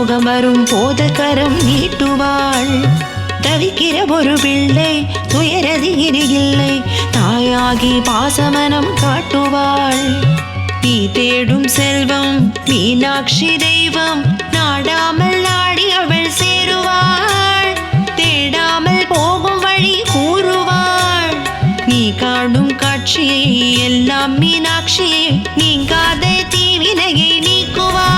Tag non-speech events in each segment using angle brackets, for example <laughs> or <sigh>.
சோகம் வரும் போத கரம் நீட்டுவாள் தவிக்கிற ஒரு பிள்ளை துயரது இனி இல்லை தாயாகி பாசமனம் காட்டுவாள் நீ தேடும் செல்வம் மீனாட்சி தெய்வம் நாடாமல் நாடி அவள் சேருவாள் தேடாமல் போகும் வழி கூறுவாள் நீ காணும் காட்சியை எல்லாம் மீனாட்சியை நீங்காத தீவினையை நீக்குவாள்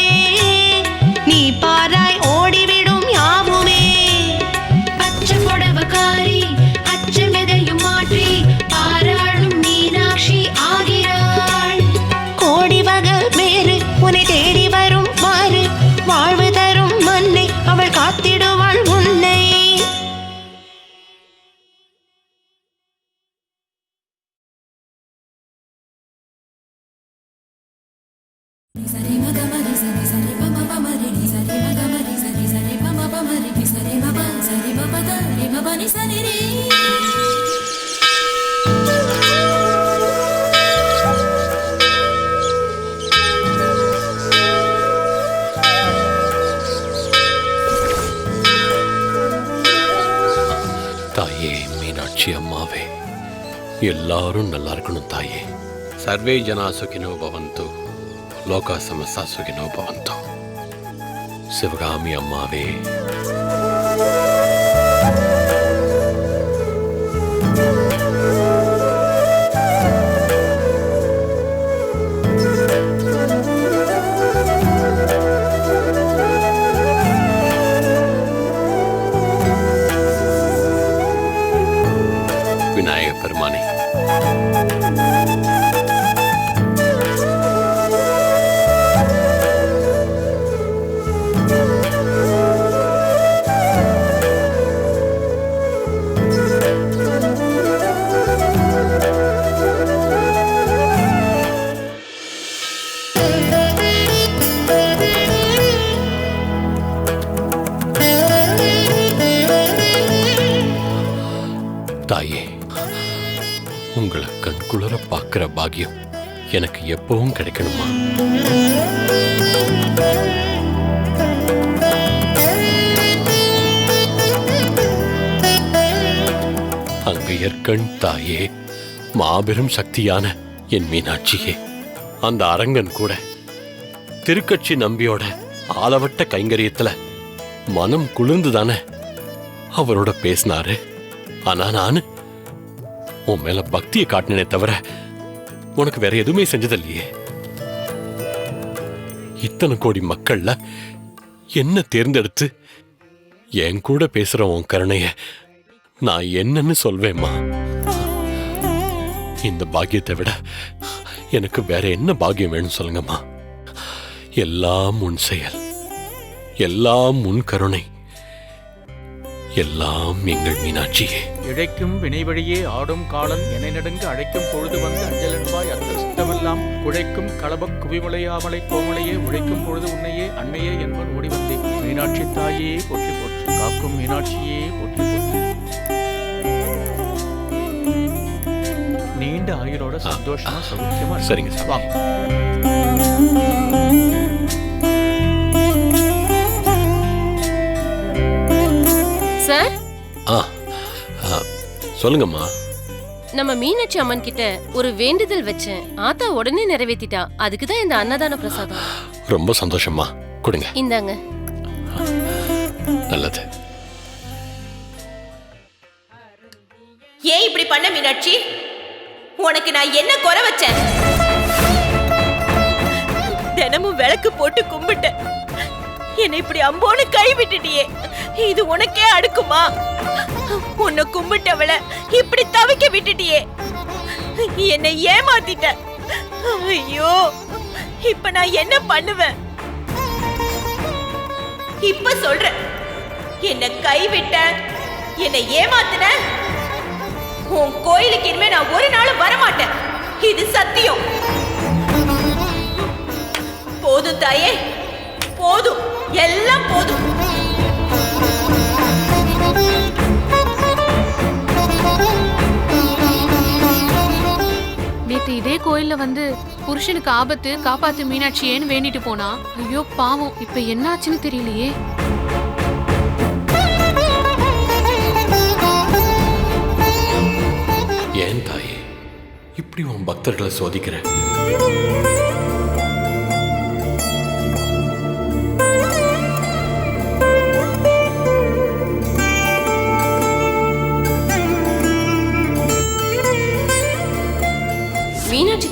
எல்லாரும் நல்லா இருக்கணும் தாயே சர்வே ஜனா சுகினோ பவந்து லோகா சமஸ்தா சுகினோ பவந்து சிவகாமி அம்மாவே எப்பவும் கிடைக்கணுமா? அங்கையர்கண் தாயே மாபெரும் சக்தியான என் மீனாட்சியே. அந்த அரங்கன் கூட திருக்கட்சி நம்பியோட ஆலவட்ட கைங்கரியத்துல மனம் குளிர்ந்துதானே அவரோட பேசினாரு. ஆனா நானு உன் மேல பக்தியை காட்டினே தவிர உனக்கு வேற எதுவுமே செஞ்சதில்லையே. இத்தனை கோடி மக்கள்ல என்ன தேர்ந்தெடுத்து என் கூட பேசுற உன் கருணைய நான் என்னன்னு சொல்வேம்மா. இந்த பாக்கியத்தை விட எனக்கு வேற என்ன பாக்கியம் வேணும் சொல்லுங்கம்மா. எல்லாம் உன் செயல். எல்லாம் உன் கருணை. எல்லாம் எங்கள் மீனாட்சியே. இழைக்கும் வினைவழியே ஆடும் காலம் என நடுங்க அழைக்கும் பொழுது வந்து அஞ்சல் சித்தமெல்லாம் குழைக்கும் களபக் குவிமலையாமலை கோமலையே உழைக்கும் பொழுது உன்னையே அன்னையே என்பன் ஓடி வந்தேன் மீனாட்சி தாயே போற்றி போற்றி. காக்கும் மீனாட்சியே போற்றி போற்றி. நீண்ட ஆயுளோட சந்தோஷமா சௌக்கியமா. சரிங்க. வாங்க சார்? சொல்லுங்கம்மா. நம்ம மீனாட்சி அம்மன் கிட்ட ஒரு வேண்டுதல் வச்சேன். ஆத்தா உடனே நிறைவேத்திட்டா. அதுக்கு தான் இந்த அன்னதான பிரசாதம். ரொம்ப சந்தோஷம்மா. கொடுங்க. இந்தாங்க. நல்லது. ஏன் இப்படி பண்ண மீனாட்சி? உனக்கு நான் என்ன குறை வச்சேன்? தினமும் விளக்கு போட்டு கும்பிட்டேன். என்னை இப்படி அம்போன்னு கை விட்டுட்டியே இது உனக்கே அடுக்குமா? உன்னை கும்பிட்டவள இப்படி தவிக்க விட்டுட்டியே. என்னை ஏமாத்திட்ட. ஐயோ இப்ப நான் என்ன பண்ணுவேன்? இப்ப சொல்றேன். என்ன கைவிட்ட என்னை ஏமாத்தின. உன் கோயிலுக்கு இனிமே நான் ஒரு நாளும் வரமாட்டேன். இது சத்தியம். போதும் தாயே. நேத்து இதே கோயில்ல வந்து புருஷனுக்கு ஆபத்து காப்பாத்து மீனாட்சியேன்னு வேண்டிட்டு போனா. ஐயோ பாவம். இப்ப என்னாச்சுன்னு தெரியலையே. ஏன் தாயே? இப்படி உன் பக்தர்களை சோதிக்கிறேன்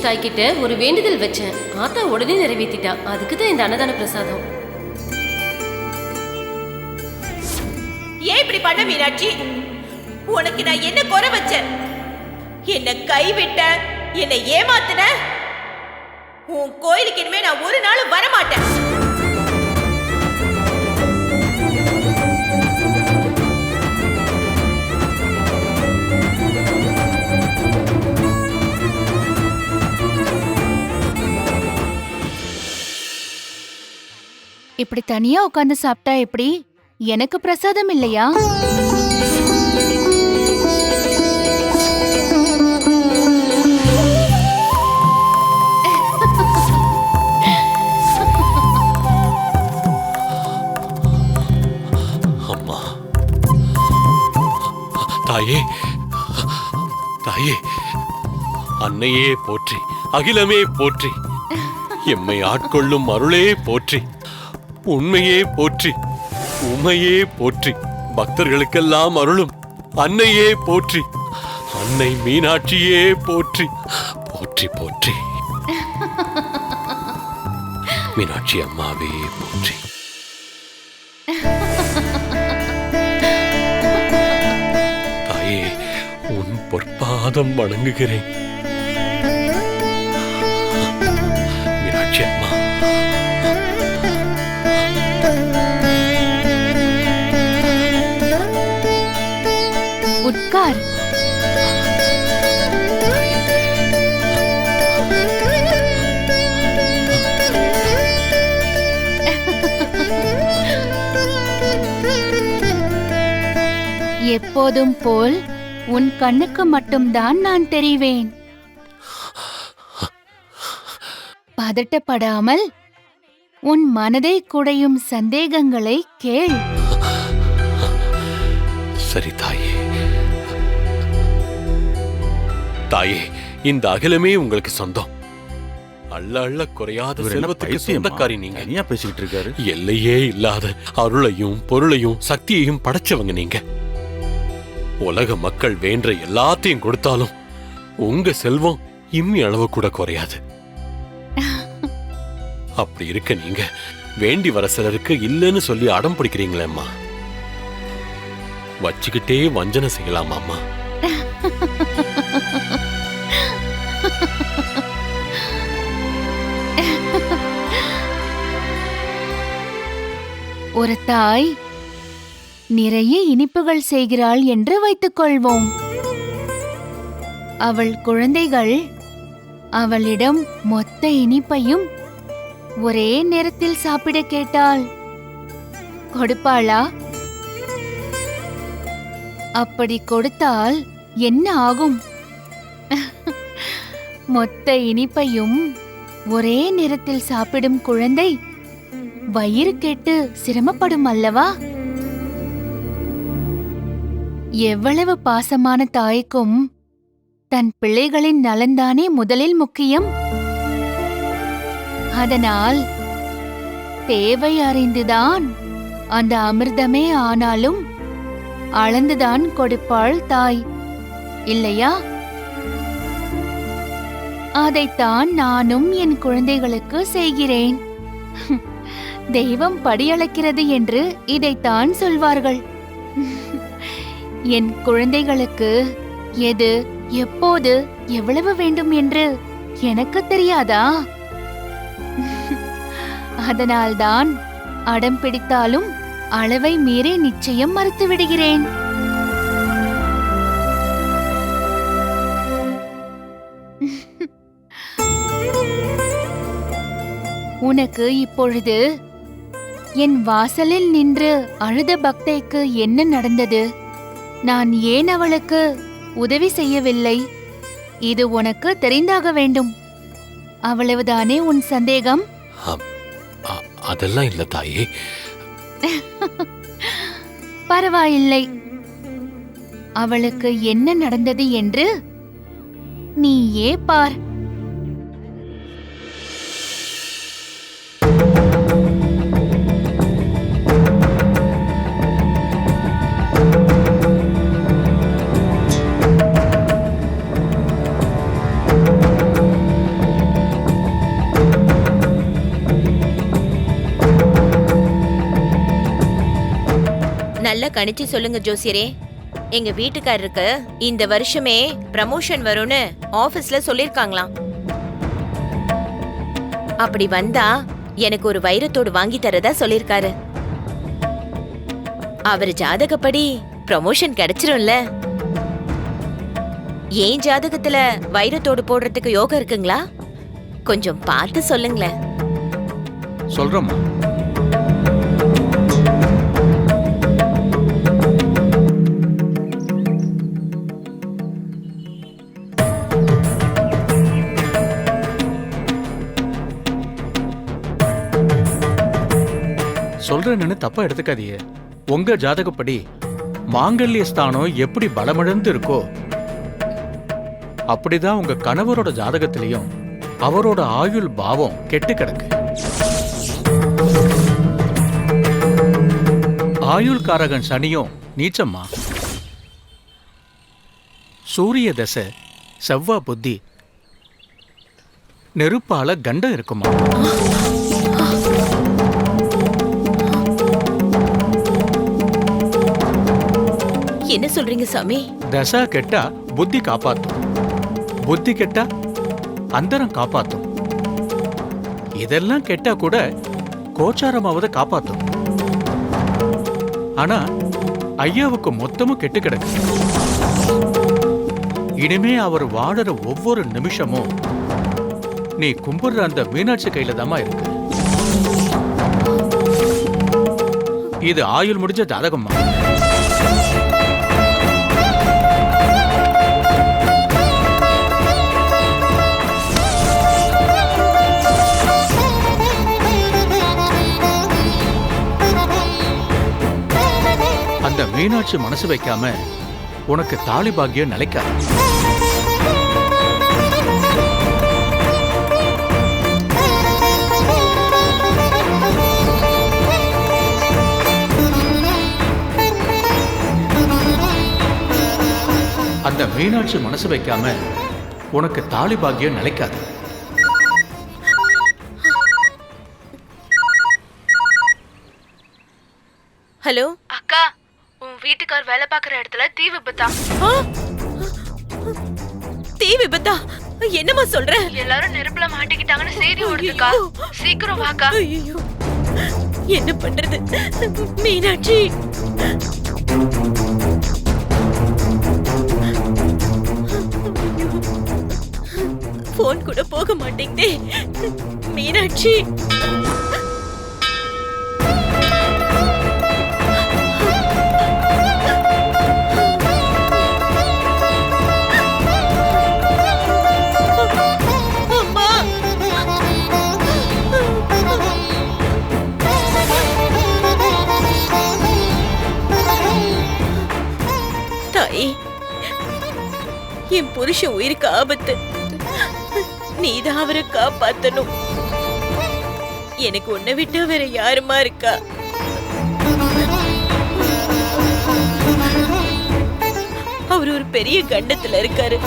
மீனாட்சி தாய் கிட்ட ஒரு வேண்டுதல் வச்சேன். ஆத்தா உடனே நிறைவேற்றிட்டா அதுக்கு தான் இந்த அன்னதான பிரசாதம். ஏன் இப்படி பண்ண மீனாட்சி? உனக்கு நான் என்ன குறை வச்சேன்? என்ன கைவிட்ட என்னை ஏமாத்தின? உன் கோயிலுக்கு இனிமே நான் ஒரு நாளும் வரமாட்டேன். இப்படி தனியா உட்கார்ந்து சாப்பிட்டா எப்படி? எனக்கு பிரசாதம் இல்லையா? அம்மா. தாயே. தாயே. அன்னையே போற்றி. அகிலமே போற்றி. எம்மை ஆட்கொள்ளும் அருளே போற்றி. உண்மையே போற்றி. உமையே போற்றி. பக்தர்களுக்கெல்லாம் அருளும். அன்னையே போற்றி. அன்னை மீனாட்சியே போற்றி. போற்றி போற்றி. மீனாட்சி அம்மாவே போற்றி. தாயே உன் பொற்பாதம் வணங்குகிறேன். எப்போதும் போல் உன் கண்ணுக்கு மட்டும்தான் நான் தெரிவேன். பதட்டப்படாமல் உன் மனதை குடையும் சந்தேகங்களை கேள். சரி தாயே. தாயே இந்த அகிலமே உங்களுக்கு சொந்தம். அள்ள அள்ள குறையாத செல்வத்துக்கு? சொந்தக்காரி நீங்க. தனியா பேசிக்கிட்டு இருக்காரு. எல்லையே இல்லாத அருளையும் பொருளையும் சக்தியையும் படைச்சவங்க நீங்க. உலக மக்கள் வேண்ட எல்லாத்தையும் கொடுத்தாலும் உங்க செல்வம் இம்மி அளவு கூட குறையாது. அப்படி இருக்க நீங்க வேண்டி வர சிலருக்கு இல்லைன்னு சொல்லி அடம் பிடிக்கிறீங்களேம்மா வச்சுக்கிட்டே வஞ்சனை செய்யலாமாம்மா ஒரு தாய் நிறைய இனிப்புகள் செய்கிறாள் என்று வைத்துக்கொள்வோம். அவள் குழந்தைகள் அவளிடம் மொத்த இனிப்பையும் ஒரே நேரத்தில் சாப்பிட கேட்டாள். கொடுப்பாளா? அப்படி கொடுத்தால் என்ன ஆகும்? <laughs> மொத்த இனிப்பையும் ஒரே நேரத்தில் சாப்பிடும் குழந்தை வயிறு கெட்டு சிரமப்படும் அல்லவா? எவ்வளவு பாசமான தாய்க்கும் தன் பிள்ளைகளின் நலன்தானே முதலில் முக்கியம்? அதனால் தேவை அறிந்துதான் அந்த அமிர்தமே ஆனாலும் அளந்துதான் கொடுப்பாள் தாய் இல்லையா? அதைத்தான் நானும் என் குழந்தைகளுக்கு செய்கிறேன். <laughs> தெய்வம் படியளக்கிறது என்று இதைத்தான் சொல்வார்கள். என் குழந்தைகளுக்கு எது எப்போது எவ்வளவு வேண்டும் என்று எனக்கு தெரியாதா? <laughs> அதனால்தான் அடம் பிடித்தாலும் அளவை மீறி நிச்சயம் மறுத்து விடுகிறேன். <laughs> உனக்கு இப்பொழுது என் வாசலில் நின்று அழுத பக்தைக்கு என்ன நடந்தது? நான் ஏன் அவளுக்கு உதவி செய்யவில்லை? இது உனக்கு தெரிந்தாக வேண்டும். அவ்வளவுதானே உன் சந்தேகம்? அதெல்லாம் இல்ல தாயே. <laughs> பரவாயில்லை. அவளுக்கு என்ன நடந்தது என்று நீயே பார். நல்லா கணிச்சு சொல்லுங்க ஜோசியரே. எங்க வீட்டுக்காரருக்கு இந்த வருஷமே ப்ரமோஷன் வரும்னு ஆபீஸ்ல சொல்லிருக்காங்களாம். அப்படி வந்தா எனக்கு ஒரு வைரத்தோடு வாங்கி தரதா சொல்லிருக்காரு. அவர் ஜாதகப்படி ப்ரமோஷன் கிடைச்சிரும்ல. ஏன் ஜாதகத்துல வைரத்தோடு போடுறதுக்கு யோகம் இருக்குங்களா? கொஞ்சம் பார்த்து சொல்லுங்களேன். சொல்றோமா சொல்றேன்னு தப்பா எடுத்துக்காதீங்க. உங்க ஜாதகப்படி மாங்கல்ய ஸ்தானம் எப்படி பலமிழந்து இருக்கோ அப்படிதான் உங்க கணவரோட ஜாதகத்திலையும் அவரோட ஆயுள் பாவம் கெட்டு கிடக்கு. ஆயுள் காரகன் சனியும் நீச்சம்மா. சூரிய தசை செவ்வா புத்தி நெருப்பால கண்டம் இருக்குமா? சொல்றீங்க சாமி? தசா கெட்டா புத்தி காப்பாத்தும். புத்தி கெட்டா அந்தரம் காப்பாத்தும். இதெல்லாம் கெட்டா கூட கோச்சாரமாவத காப்பாத்தும். ஆனா ஐயாவுக்கு மொத்தமும் கெட்டு கிடக்கு. இனிமே அவர் வாடுற ஒவ்வொரு நிமிஷமும் நீ கும்பிடுற அந்த மீனாட்சி கையில தாமா இருக்கு. இது ஆயுள் முடிஞ்ச ஜாதகம்மா. மீனாட்சி மனசு வைக்காம உனக்கு தாலி பாக்கியம் நிலைக்காது. அந்த மீனாட்சி மனசு வைக்காம உனக்கு தாலி பாக்கியம் நிலைக்காது. வேலை பார்க்குற இடத்துல தீ விபத்தா! தீ விபத்தா? என்னம்மா சொல்ற? எல்லாரும் நெருப்புல மாட்டிக்கிட்டாங்கன்னு செய்தி ஓடுதுக்கா. சீக்கிரம் வாக்கா. ஐயோ என்ன பண்றது? மீனாட்சி. போன் கூட போக மாட்டேங்குதே. மீனாட்சி. என் புருஷன் உயிருக்கு ஆபத்து. நீதான் அவரை காப்பாத்தணும். எனக்கு உன்னை விட்டு வேற யாருமா இருக்கா? அவர் ஒரு பெரிய கண்டத்துல இருக்காரு.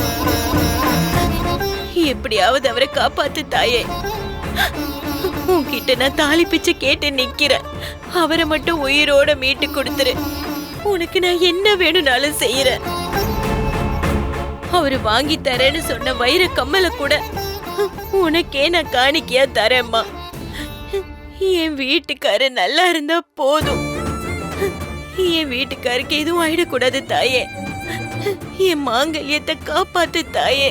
எப்படியாவது அவரை காப்பாத்து தாயே. உன்கிட்ட நான் தாலி பிச்சை கேட்டு நிக்கிறேன். அவரை மட்டும் உயிரோட மீட்டு கொடுத்துரு. உனக்கு நான் என்ன வேணும்னாலும் செய்யறேன் அவரு வாங்கி தரேன்னு சொன்ன வைர கம்மல கூட உனக்கே நான் காணிக்கையா தரேம்மா. என் வீட்டுக்காரு நல்லா இருந்தா போதும். என் வீட்டுக்காருக்கு எதுவும் ஆயிடக்கூடாது தாயே. என் மாங்கல்யத்தை காப்பாத்து தாயே.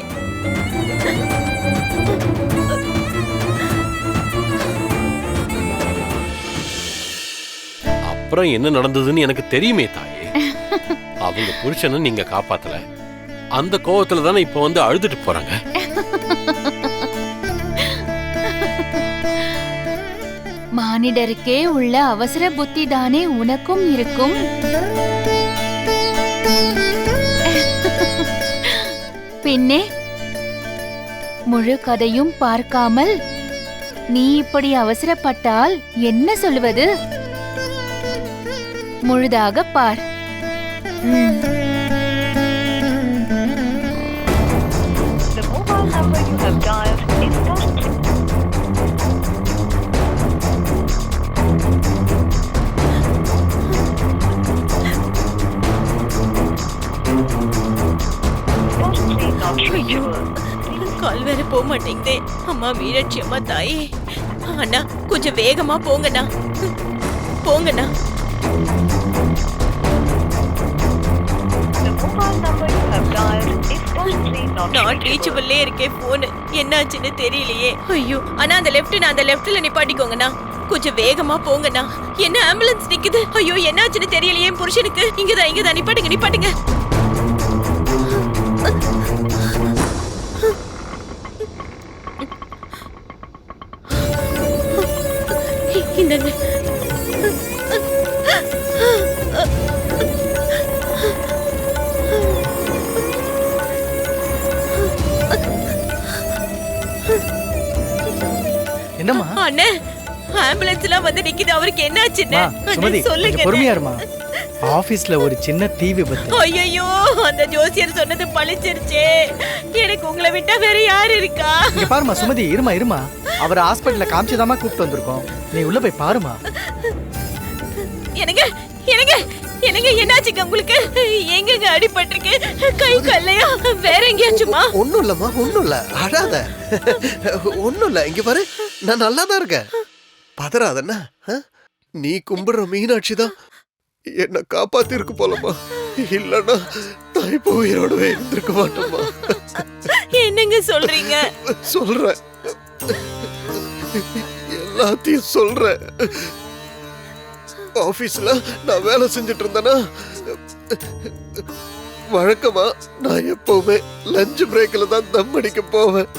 அப்புறம் என்ன நடந்ததுன்னு எனக்கு தெரியுமே தாயே. அவங்க புருஷனை நீங்க காப்பாத்தல. அந்த கோவத்துல தானே இப்ப வந்து அழுதுட்டு போறாங்க? மானிடருக்கே உள்ள அவசர புத்தி தானே உனக்கும் இருக்கும். பின்னே முழு கதையும் பார்க்காமல் நீ இப்படி அவசரப்பட்டால் என்ன சொல்லுவது முழுதாக பார். ம். கால் வேற போக மாட்டேங்குதே. அம்மா மீனாட்சி அம்மா தாயே. அண்ணா கொஞ்சம் வேகமா போங்கண்ணா. போங்கண்ணா. The நான் ரீச்சபிள்லே இருக்கேன் போனு என்னாச்சுன்னு தெரியலையே. ஐயோ அண்ணா அந்த லெஃப்ட் நான் அந்த லெஃப்ட்ல நிப்பாட்டிக்கோங்கண்ணா. கொஞ்சம் வேகமா போங்கண்ணா. என்ன ஆம்புலன்ஸ் நிக்குது? ஐயோ என்னாச்சுன்னு தெரியலையே என் புருஷனுக்கு. இங்கதான் இங்கதான் நிப்பாட்டுங்க நிப்பாட்டுங்க. இந்தங்க என்னம்மா? அண்ணே ஆம்புலன்ஸ் எல்லாம் வந்து நிக்குது. அவருக்கு என்னாச்சுன்னு சுமதி சொல்லுங்க பொறுமையா இருமா. ஆபீஸ்ல ஒரு சின்ன தீ விபத்து. ஐயோ அந்த ஜோசியர் சொன்னது பழிச்சிருச்சே. எனக்கு உங்களை விட்டா வேற யாரு இருக்கா? பாருமா சுமதி இருமா இருமா. அவரை ஹாஸ்பிட்டல்ல காமிச்சுதாம்மா கூப்பிட்டு வந்திருக்கோம். நீ உள்ள போய் பாருமா எனக்கு எனக்கு எனக்கு என்னாச்சுங்க உங்களுக்கு? எங்கங்க அடிபட்டிருக்கு? கை கல்லையா வேற எங்கேயாச்சுமா? ஒண்ணும் இல்லம்மா ஒண்ணும் இல்ல. அழாத. ஒண்ணும் இல்ல. இங்க பாரு நான் நல்லா தான் இருக்கேன். பதறாதண்ணா? நீ கும்பிடுற மீனாட்சி தான் என்ன காப்பாத்தி இருக்கு போலம்மா. இல்லன்னா நான் இப்போ உயிரோடவே இருந்திருக்க மாட்டோமா என்னங்க சொல்றீங்க? சொல்றேன். எல்லாத்தையும் சொல்றேன். ஆபீஸ்ல நான் வேலை செஞ்சுட்டு இருந்தேன்னா வழக்கமா நான் எப்பவுமே லஞ்ச் பிரேக்ல தான் தம் அடிக்க போவேன்.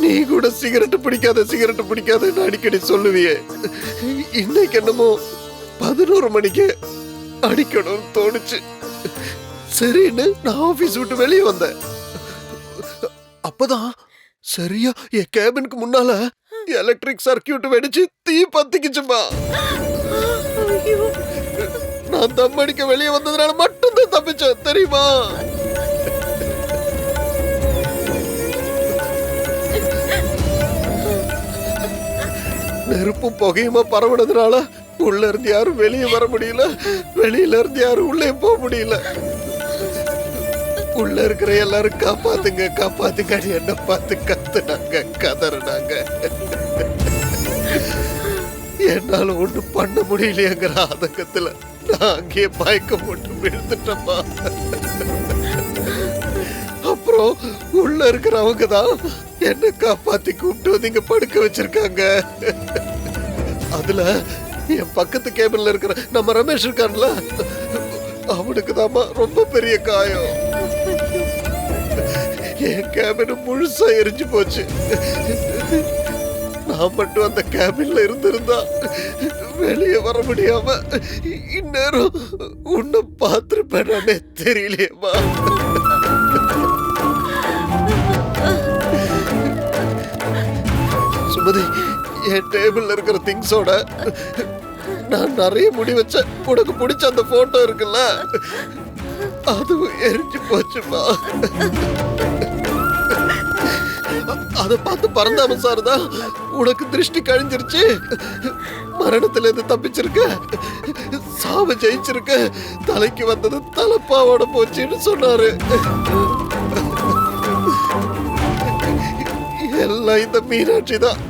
நீ கூட சிகரெட் பிடிக்காத சிகரெட் பிடிக்காதன்னு அடிக்கடி சொல்லுவியே. இன்னைக்கு என்னமோ பதினோரு மணிக்கு அடிக்கணும்னு தோணுச்சு. சரின்னு நான் ஆபீஸ் விட்டு வெளியே வந்தேன். அப்பதான் சரியா என் கேபினுக்கு முன்னால எலக்ட்ரிக் சர்க்கியூட் வெடிச்சு தீ பத்திக்குச்சுமா ஐயோ. நான் தம் அடிக்க வெளியே வந்ததுனால மட்டும்தான் தப்பிச்சேன் தெரியுமா? நெருப்பும் புகையுமா பரவுனதுனால உள்ள இருந்து யாரும் வெளியே வர முடியல. வெளியில இருந்து யாரும் உள்ளே போக முடியல. உள்ள இருக்கிற எல்லாரும் காப்பாத்துங்க காப்பாத்துங்க என்ன பார்த்து கத்துனாங்க கதறினாங்க. என்னால ஒன்றும் பண்ண முடியலையேங்கிற ஆதங்கத்துல நான் அங்கேயே மயக்கம் போட்டு விழுந்துட்டேம்மா அப்புறம் உள்ள இருக்கிறவங்க தான் என்ன காப்பாத்தி கூப்பிட்டு வந்து இங்க படுக்க வச்சிருக்காங்க. அதுல என் பக்கத்து கேபின்ல இருக்கிற நம்ம ரமேஷ் இருக்கான்ல அவனுக்கு ரொம்ப பெரிய காயம். என் கேபின் முழுசா எரிஞ்சு போச்சு. நான் மட்டும் அந்த கேபின்ல இருந்திருந்தா வெளியே வர முடியாம இந்நேரம் உன்னை பார்த்துருப்பேனே தெரியலையேம்மா. சுமதி என் டேபிள்ல இருக்கிற திங்ஸோட நான் நிறைய முடி வச்ச உனக்கு பிடிச்ச அந்த போட்டோ இருக்குல்ல அதுவும் எரிஞ்சு போச்சுமா அதை பார்த்து பரந்தாம சார் தான் உனக்கு திருஷ்டி கழிஞ்சிருச்சு? மரணத்துல இருந்து தப்பிச்சிருக்க. சாவு ஜெயிச்சிருக்க. தலைக்கு வந்தது தலைப்பாவோட போச்சுன்னு சொன்னாரு. எல்லாம் இந்த மீனாட்சி தான்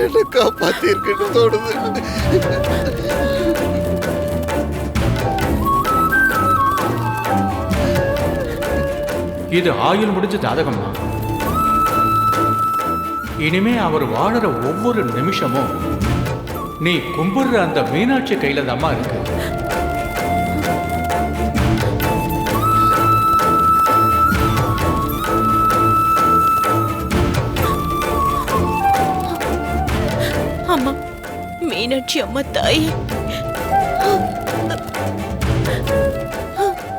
என்ன காப்பாத்தி இருக்குன்னு தோணுது. இது ஆயுள் முடிஞ்ச ஜாதகம்மா. இனிமே அவர் வாழற ஒவ்வொரு நிமிஷமும் நீ கும்பிடுற அந்த மீனாட்சி கையில தாம்மா இருக்கு. அம்மா மீனாட்சி அம்மா தாயே.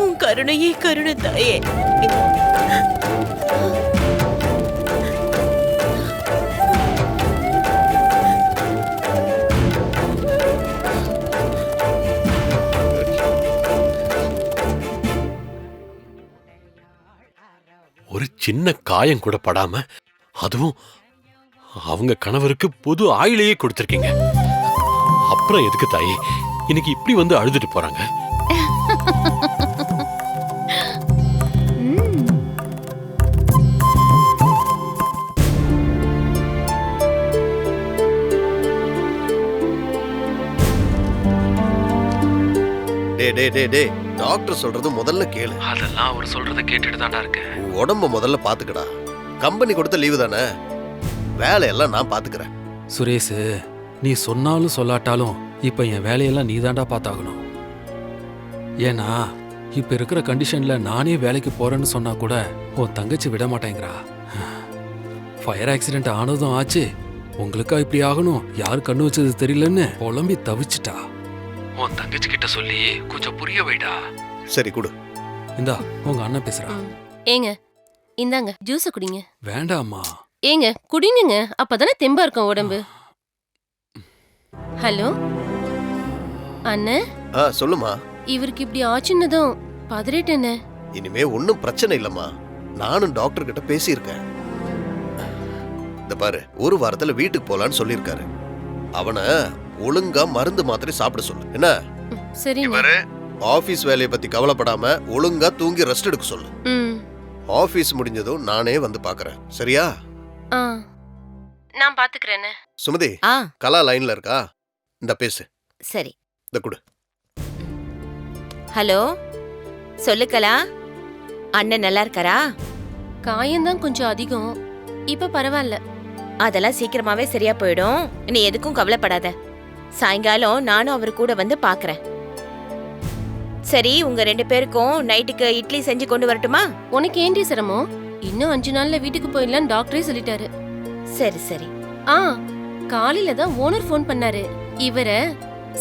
உன் கருணையே கருணை தாயே. ஒரு சின்ன காயம் கூட படாம அதுவும் அவங்க கணவருக்கு புது ஆயிலையே கொடுத்துருக்கீங்க. அப்புறம் எதுக்கு தாயி? இன்னைக்கு இப்படி வந்து அழுதுட்டு போறாங்க. டே டே டே டே டாக்டர் சொல்றது முதல்ல கேளு. அதெல்லாம் அவர் சொல்றத கேட்டுட்டு தான்டா இருக்கேன். உன் உடம்ப முதல்ல பாத்துக்கடா கம்பெனி கொடுத்த லீவு தானே? வேலையெல்லாம் நான் பாத்துக்கிறேன் சுரேஷ் நீ சொன்னாலும் சொல்லாட்டாலும் இப்ப என் வேலையெல்லாம் நீ தாண்டா பார்த்தாகணும். ஏன்னா இப்ப இருக்கிற கண்டிஷன்ல நானே வேலைக்கு போறேன்னு சொன்னா கூட உன் தங்கச்சி விட மாட்டேங்கிறா. ஃபயர் ஆக்சிடென்ட் ஆனதும் ஆச்சு. உங்களுக்கா இப்படி ஆகணும்? யார் கண்ணு வச்சது தெரியலன்னு புலம்பி தவிச்சிட்டா. உன் தங்கச்சி கிட்ட சொல்லி கொஞ்சம் புரிய வைடா. சரி கொடு. இந்தா உங்க அண்ணன் பேசுறா. ஏங்க இந்தாங்க ஜூஸ குடிங்க. வேண்டாம்மா. ஏங்க குடிங்க அப்பதானே தெம்பா இருக்கும் உடம்பு. ஹலோ? அண்ணே? ஆ சொல்லுமா இவருக்கு இப்படி ஆச்சுன்னதும் பதறிட்டேனே. இனிமே ஒன்றும் பிரச்சனை இல்லம்மா. நானும் டாக்டர் கிட்ட பேசியிருக்கேன். இந்த பாரு ஒரு வாரத்துல வீட்டுக்கு போலான்னு சொல்லியிருக்காரு. அவனை ஒழுங்கா மருந்து மாத்திரை சாப்பிட சொல்லு. என்ன? சரிங்க. இவரு ஆபீஸ் வேலையை பத்தி கவலைப்படாம ஒழுங்கா தூங்கி ரெஸ்ட் எடுக்க சொல்லு. ம். ஆபீஸ் முடிஞ்சதும் நானே வந்து பாக்குறேன். சரியா? ஆ. நான் பாத்துக்கிறேனே சுமதி ஆ. கலா லைன்ல இருக்கா? இந்த பேசு. சரி. இந்த கொடு. ஹலோ? சொல்லுக்கலா அண்ணன் நல்லா இருக்காரா? காயம்தான் கொஞ்சம் அதிகம். இப்ப பரவாயில்ல. அதெல்லாம் சீக்கிரமாவே சரியா போயிடும். நீ எதுக்கும் கவலைப்படாத. சாயங்காலம் நானும் அவர் கூட வந்து பாக்குறேன். சரி உங்க ரெண்டு பேருக்கும் நைட்டுக்கு இட்லி செஞ்சு கொண்டு வரட்டுமா? உனக்கு ஏண்டி சிரமம்? இன்னும் அஞ்சு நாள்ல வீட்டுக்கு போயிடலாம் டாக்டரே சொல்லிட்டாரு. சரி சரி. ஆ காலையில தான் ஓனர் ஃபோன் பண்ணாரு. இவர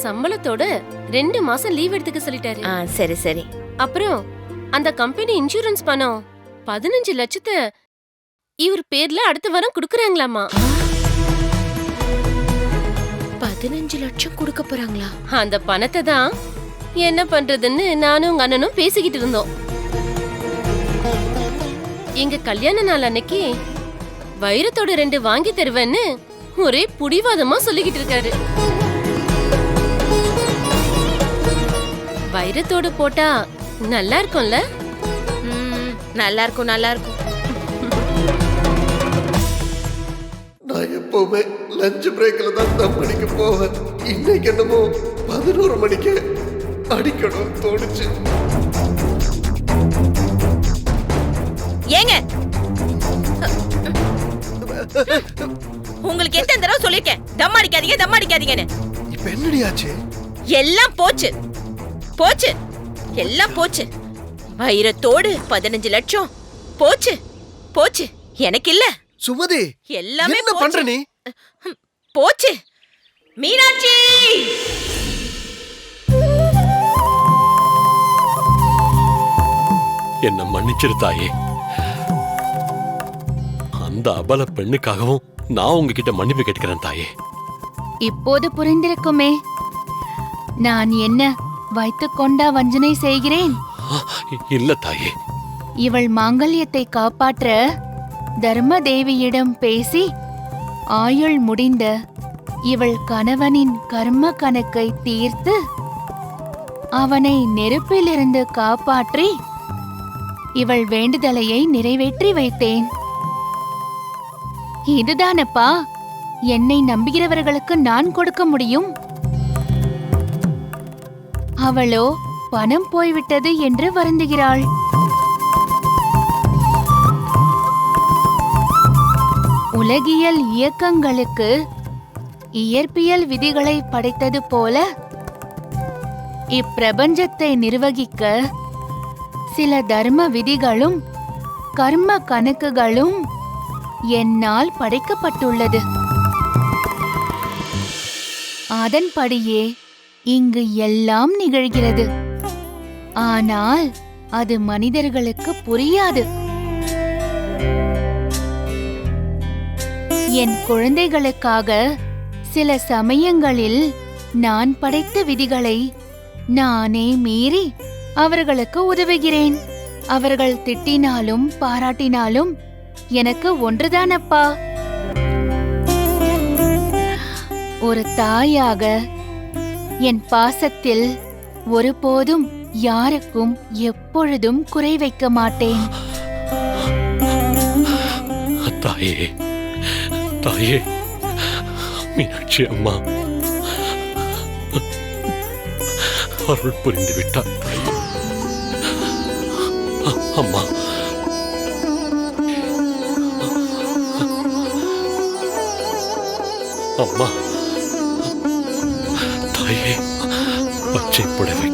சம்பளத்தோட ரெண்டு மாசம் லீவ் எடுத்துக்க சொல்லிட்டாரு. ஆ சரி சரி. அப்புறம் அந்த கம்பெனி இன்சூரன்ஸ் பணம் பதினஞ்சு லட்சத்தை இவர் பேர்ல அடுத்த வாரம் குடுக்கறாங்களாமா? பதினஞ்சு லட்சம் கொடுக்க போறாங்களா? அந்த பணத்தை தான் என்ன பண்றதுன்னு நானும் உங்க அண்ணனும் பேசிக்கிட்டு இருந்தோம். எங்க கல்யாண நாள் அன்னைக்கு வைரத்தோட ரெண்டு வாங்கி தருவேன்னு ஒரே புடிவாதமா சொல்லிக்கிட்டு இருக்காரு. வைரத்தோடு போட்டா நல்லா இருக்கும்ல? ம், நல்லா இருக்கும் நல்லா இருக்கும். நான் எப்பவுமே லஞ்ச் பிரேக்ல தான் தம் அடிக்க போவேன். இன்னைக்கு என்னமோ பதினோரு மணிக்கு அடிக்கணும் தோணுச்சு. ஏங்க. உங்களுக்கு எத்தனை தடவை சொல்லிருக்கேன் தம் அடிக்காதீங்க தம் அடிக்காதீங்கன்னு. இப்ப என்னடி ஆச்சு எல்லாம் போச்சு. போச்சு. எல்லாம் போச்சு. வைரத்தோடு பதினஞ்சு லட்சம். போச்சு. போச்சு. எனக்கு இல்ல. சுமதி எல்லாமே பண்ற. நீ? போச்சு. மீனாட்சி! என்ன மன்னிச்சிரு தாயே அந்த அபல பெண்ணுக்காகவும் நான் உங்ககிட்ட மன்னிப்பு கேட்கிறேன் தாயே. இப்போது புரிந்திருக்குமே. நான் என்ன வைத்துக் கொண்டா வஞ்சனை செய்கிறேன்? இல்ல தாயே. இவள் மாங்கல்யத்தை காப்பாற்ற தர்ம தேவியிடம் பேசி ஆயுள் முடிந்த இவள் கணவனின் கர்ம கணக்கை தீர்த்து அவனை நெருப்பிலிருந்து காப்பாற்றி இவள் வேண்டுதலையை நிறைவேற்றி வைத்தேன். இதுதானப்பா? என்னை நம்புகிறவர்களுக்கு நான் கொடுக்க முடியும்? அவளோ பணம் போய்விட்டது என்று வருந்துகிறாள். உலகியல் இயக்கங்களுக்கு இயற்பியல் விதிகளை படைத்தது போல இப்பிரபஞ்சத்தை நிர்வகிக்க சில தர்ம விதிகளும் கர்ம கணக்குகளும் என்னால் படைக்கப்பட்டுள்ளது. அதன்படியே இங்கு எல்லாம் நிகழ்கிறது. ஆனால் அது மனிதர்களுக்கு புரியாது. என் குழந்தைகளுக்காக சில சமயங்களில் நான் படைத்த விதிகளை நானே மீறி அவர்களுக்கு உதவுகிறேன். அவர்கள் திட்டினாலும் பாராட்டினாலும் எனக்கு ஒன்றுதானப்பா. ஒரு தாயாக என் பாசத்தில் ஒருபோதும் யாருக்கும் எப்பொழுதும் குறை வைக்க மாட்டேன். தாயே தாயே மீனாட்சி அம்மா அருள் புரிந்து விட்டார் தாயே அம்மா அம்மா தாயே பச்சை புடவை